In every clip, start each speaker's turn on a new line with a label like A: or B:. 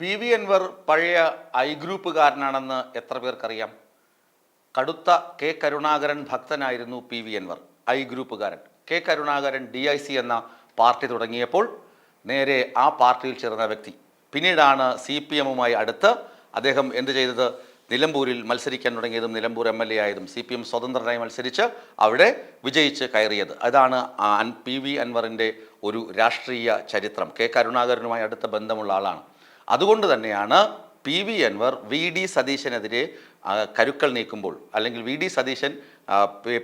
A: P V Anwar പഴയ I ഗ്രൂപ്പുകാരനാണെന്ന് എത്ര പേർക്കറിയാം? കടുത്ത കെ കരുണാകരൻ ഭക്തനായിരുന്നു P V Anvar I ഗ്രൂപ്പുകാരൻ. K Karunakaran D I C എന്ന പാർട്ടി തുടങ്ങിയപ്പോൾ നേരെ ആ പാർട്ടിയിൽ ചേർന്ന വ്യക്തി. പിന്നീടാണ് സി പി എമ്മുമായി അടുത്ത് അദ്ദേഹം എന്ത് ചെയ്തത്? നിലമ്പൂരിൽ മത്സരിക്കാൻ തുടങ്ങിയതും നിലമ്പൂർ എം എൽ എ ആയതും സി പി എം സ്വതന്ത്രനായി മത്സരിച്ച് അവിടെ വിജയിച്ച് കയറിയത്. അതാണ് പി വി അൻവറിന്റെ ഒരു രാഷ്ട്രീയ ചരിത്രം. കെ കരുണാകരനുമായി അടുത്ത ബന്ധമുള്ള ആളാണ്. അതുകൊണ്ട് തന്നെയാണ് P V Anvar V D സതീശനെതിരെ കരുക്കൾ നീക്കുമ്പോൾ അല്ലെങ്കിൽ V D Satheesan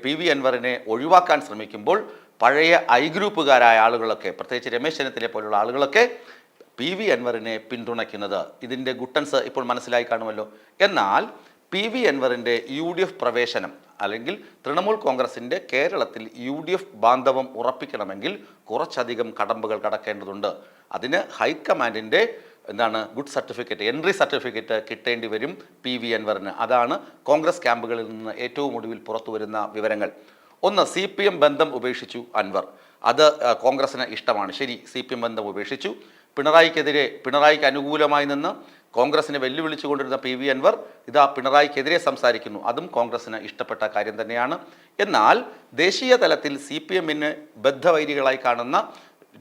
A: P- V അൻവറിനെ ഒഴിവാക്കാൻ ശ്രമിക്കുമ്പോൾ പഴയ ഐ ഗ്രൂപ്പുകാരായ ആളുകളൊക്കെ പ്രത്യേകിച്ച് രമേശ് ചെന്നിത്തലയെ പോലുള്ള ആളുകളൊക്കെ പി വി അൻവറിനെ പിന്തുണയ്ക്കുന്നത് ഇതിന്റെ ഗുട്ടൻസ് ഇപ്പോൾ മനസ്സിലായി കാണുമല്ലോ. എന്നാൽ പി വി അൻവറിന്റെ യു ഡി എഫ് പ്രവേശനം അല്ലെങ്കിൽ തൃണമൂൽ കോൺഗ്രസിന്റെ കേരളത്തിൽ യു ഡി എഫ് ബാന്ധവം ഉറപ്പിക്കണമെങ്കിൽ കുറച്ചധികം കടമ്പകൾ കടക്കേണ്ടതുണ്ട്. അതിന് ഹൈക്കമാൻഡിന്റെ എന്താണ് ഗുഡ് സർട്ടിഫിക്കറ്റ് എൻട്രി സർട്ടിഫിക്കറ്റ് കിട്ടേണ്ടി വരും പി വി അൻവറിന് അതാണ് കോൺഗ്രസ് ക്യാമ്പുകളിൽ നിന്ന് ഏറ്റവും ഒടുവിൽ പുറത്തു വരുന്ന വിവരങ്ങൾ. ഒന്ന് സി പി എം ബന്ധം ഉപേക്ഷിച്ചു അൻവർ. അത് കോൺഗ്രസിന് ഇഷ്ടമാണ്. ശരി സി പി എം ബന്ധം ഉപേക്ഷിച്ചു. പിണറായിക്കെതിരെ പിണറായിക്ക് അനുകൂലമായി നിന്ന് കോൺഗ്രസിനെ വെല്ലുവിളിച്ചു കൊണ്ടിരുന്ന പി വി അൻവർ ഇതാ പിണറായിക്കെതിരെ സംസാരിക്കുന്നു. അതും കോൺഗ്രസിന് ഇഷ്ടപ്പെട്ട കാര്യം തന്നെയാണ്. എന്നാൽ ദേശീയ തലത്തിൽ സി പി എമ്മിന് ബദ്ധവൈരികളായി കാണുന്ന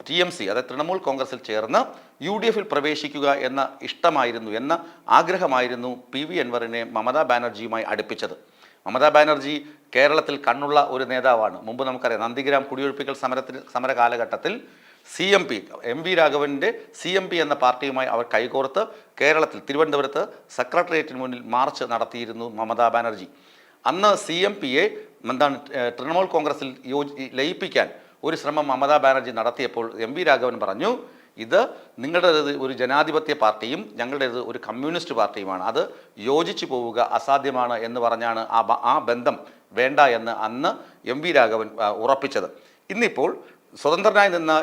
A: ടി എം സി അതായത് തൃണമൂൽ കോൺഗ്രസിൽ ചേർന്ന് യു ഡി എഫിൽ പ്രവേശിക്കുക എന്ന ഇഷ്ടമായിരുന്നു എന്ന ആഗ്രഹമായിരുന്നു പി വി അൻവറിനെ മമതാ ബാനർജിയുമായി അടുപ്പിച്ചത്. മമതാ ബാനർജി കേരളത്തിൽ കണ്ണുള്ള ഒരു നേതാവാണ്. മുമ്പ് നമുക്കറിയാം നന്ദിഗ്രാം കുടിയൊഴിപ്പിക്കൽ സമരത്തിൽ സമര കാലഘട്ടത്തിൽ C M P M V രാഘവന്റെ C M P എന്ന പാർട്ടിയുമായി അവർ കൈകോർത്ത് കേരളത്തിൽ തിരുവനന്തപുരത്ത് സെക്രട്ടേറിയറ്റിന് മുന്നിൽ മാർച്ച് നടത്തിയിരുന്നു മമതാ ബാനർജി. അന്ന് സി എം പിയെ എന്താണ് തൃണമൂൽ കോൺഗ്രസിൽ യോജി ലയിപ്പിക്കാൻ ഒരു ശ്രമം മമതാ ബാനർജി നടത്തിയപ്പോൾ എം വി രാഘവൻ പറഞ്ഞു ഇത് നിങ്ങളുടേത് ഒരു ജനാധിപത്യ പാർട്ടിയും ഞങ്ങളുടേത് ഒരു കമ്മ്യൂണിസ്റ്റ് പാർട്ടിയുമാണ്. അത് യോജിച്ചു പോവുക അസാധ്യമാണ് എന്ന് പറഞ്ഞാണ് ആ ആ ബന്ധം വേണ്ട എന്ന് അന്ന് എം വി രാഘവൻ ഉറപ്പിച്ചത്. ഇന്നിപ്പോൾ സ്വതന്ത്രനായി നിന്ന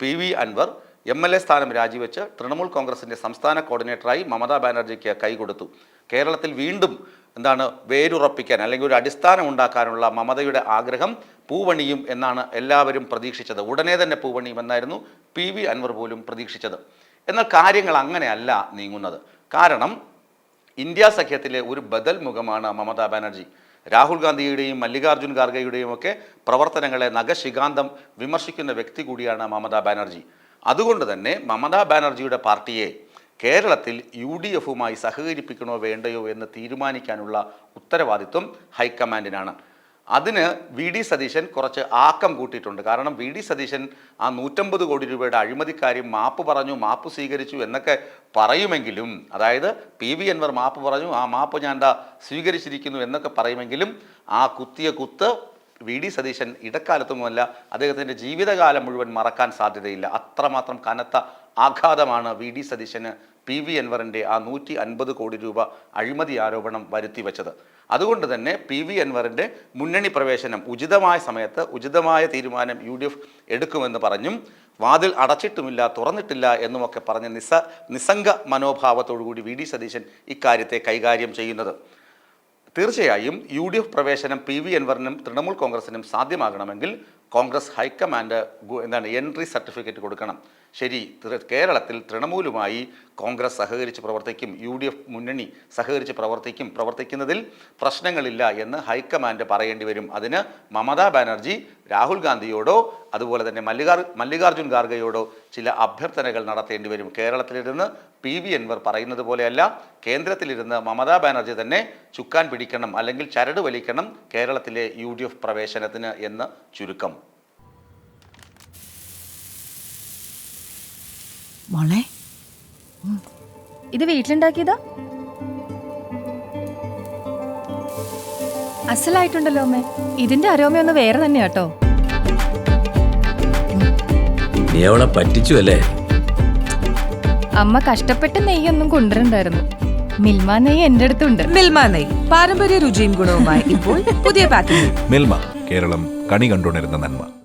A: P V Anvar M L A സ്ഥാനം രാജിവെച്ച് തൃണമൂൽ കോൺഗ്രസിന്റെ സംസ്ഥാന കോർഡിനേറ്ററായി മമതാ ബാനർജിക്ക് കൈകൊടുത്തു. കേരളത്തിൽ വീണ്ടും എന്താണ് വേരുറപ്പിക്കാൻ അല്ലെങ്കിൽ ഒരു അടിസ്ഥാനം ഉണ്ടാക്കാനുള്ള മമതയുടെ ആഗ്രഹം പൂവണിയും എന്നാണ് എല്ലാവരും പ്രതീക്ഷിച്ചത്. ഉടനെ തന്നെ പൂവണിയും എന്നായിരുന്നു പി വി അൻവർ പോലും പ്രതീക്ഷിച്ചത്. എന്നാൽ കാര്യങ്ങൾ അങ്ങനെയല്ല നീങ്ങുന്നത്. കാരണം ഇന്ത്യ സഖ്യത്തിലെ ഒരു ബദൽ മുഖമാണ് മമതാ ബാനർജി. രാഹുൽ ഗാന്ധിയുടെയും മല്ലികാർജുൻ ഖാർഗെയുടെയും ഒക്കെ പ്രവർത്തനങ്ങളെ നഖശികാന്തം വിമർശിക്കുന്ന വ്യക്തി കൂടിയാണ് മമതാ ബാനർജി. അതുകൊണ്ട് തന്നെ മമതാ ബാനർജിയുടെ പാർട്ടിയെ കേരളത്തിൽ യു ഡി എഫുമായി സഹകരിപ്പിക്കണോ വേണ്ടയോ എന്ന് തീരുമാനിക്കാനുള്ള ഉത്തരവാദിത്വം ഹൈക്കമാൻഡിനാണ്. അതിന് വി ഡി സതീശൻ കുറച്ച് ആക്കം കൂട്ടിയിട്ടുണ്ട്. കാരണം വി ഡി സതീശൻ ആ നൂറ്റമ്പത് കോടി രൂപയുടെ അഴിമതിക്കാര്യം മാപ്പ് പറഞ്ഞു മാപ്പ് സ്വീകരിച്ചു എന്നൊക്കെ പറയുമെങ്കിലും അതായത് പി വി അൻവർ മാപ്പ് പറഞ്ഞു ആ മാപ്പ് ഞാൻ എന്താ സ്വീകരിച്ചിരിക്കുന്നു എന്നൊക്കെ പറയുമെങ്കിലും ആ കുത്തിയ കുത്ത് വി ഡി സതീശൻ ഇടക്കാലത്തുമല്ല അദ്ദേഹത്തിന്റെ ജീവിതകാലം മുഴുവൻ മറക്കാൻ സാധ്യതയില്ല. അത്രമാത്രം കനത്ത ആഘാതമാണ് വി ഡി സതീശന് പി വി അൻവറിന്റെ ആ നൂറ്റി അൻപത് കോടി രൂപ അഴിമതി ആരോപണം വരുത്തി വെച്ചത്. അതുകൊണ്ട് തന്നെ പി വി അൻവറിന്റെ മുന്നണി പ്രവേശനം ഉചിതമായ സമയത്ത് ഉചിതമായ തീരുമാനം യു ഡി എഫ് എടുക്കുമെന്ന് പറഞ്ഞും വാതിൽ അടച്ചിട്ടുമില്ല തുറന്നിട്ടില്ല എന്നുമൊക്കെ പറഞ്ഞ് നിസ നിസ്സംഗ മനോഭാവത്തോടുകൂടി വി ഡി സതീശൻ ഇക്കാര്യത്തെ കൈകാര്യം ചെയ്യുന്നത്. തീർച്ചയായും യു ഡി എഫ് പ്രവേശനം പി വി അൻവറിനും തൃണമൂൽ കോൺഗ്രസിനും സാധ്യമാകണമെങ്കിൽ കോൺഗ്രസ് ഹൈക്കമാൻഡ് എന്താണ് എൻട്രി സർട്ടിഫിക്കറ്റ് കൊടുക്കണം. ശരി കേരളത്തിൽ തൃണമൂലുമായി കോൺഗ്രസ് സഹകരിച്ച് പ്രവർത്തിക്കും യു ഡി എഫ് മുന്നണി സഹകരിച്ച് പ്രവർത്തിക്കും പ്രവർത്തിക്കുന്നതിൽ പ്രശ്നങ്ങളില്ല എന്ന് ഹൈക്കമാൻഡ് പറയേണ്ടി വരും. അതിന് മമതാ ബാനർജി രാഹുൽ ഗാന്ധിയോടോ അതുപോലെ തന്നെ മല്ലികാർ മല്ലികാർജുൻ ഖാർഗെയോടോ ചില അഭ്യർത്ഥനകൾ നടത്തേണ്ടി വരും. കേരളത്തിലിരുന്ന് പി വി എൻവർ പറയുന്നത് പോലെയല്ല കേന്ദ്രത്തിലിരുന്ന് മമതാ ബാനർജി തന്നെ ചുക്കാൻ പിടിക്കണം അല്ലെങ്കിൽ ചരട് വലിക്കണം കേരളത്തിലെ യു പ്രവേശനത്തിന് എന്ന് ചുരുക്കം.
B: ഇത് വീട്ടിലുണ്ടാക്കിയതാ? അസലായിട്ടുണ്ടല്ലോ അമ്മേ. ഇതിന്റെ അരോമയൊന്ന് വേറെ തന്നെയാ കേട്ടോ.
C: നീ അവളെ പറ്റിച്ചു അല്ലേ?
B: അമ്മ കഷ്ടപ്പെട്ട് നെയ്യൊന്നും കൊണ്ടുവരണ്ടായിരുന്നു. മിൽമ നെയ്യ് എന്റെ അടുത്തുണ്ട്.
D: മിൽമ നെയ് പാരമ്പര്യ രുചിയും ഗുണവുമായി ഇപ്പോൾ പുതിയ പാക്കിംഗ്.
E: മിൽമ കേരളം കണി കണ്ടുണരുന്ന നന്മ.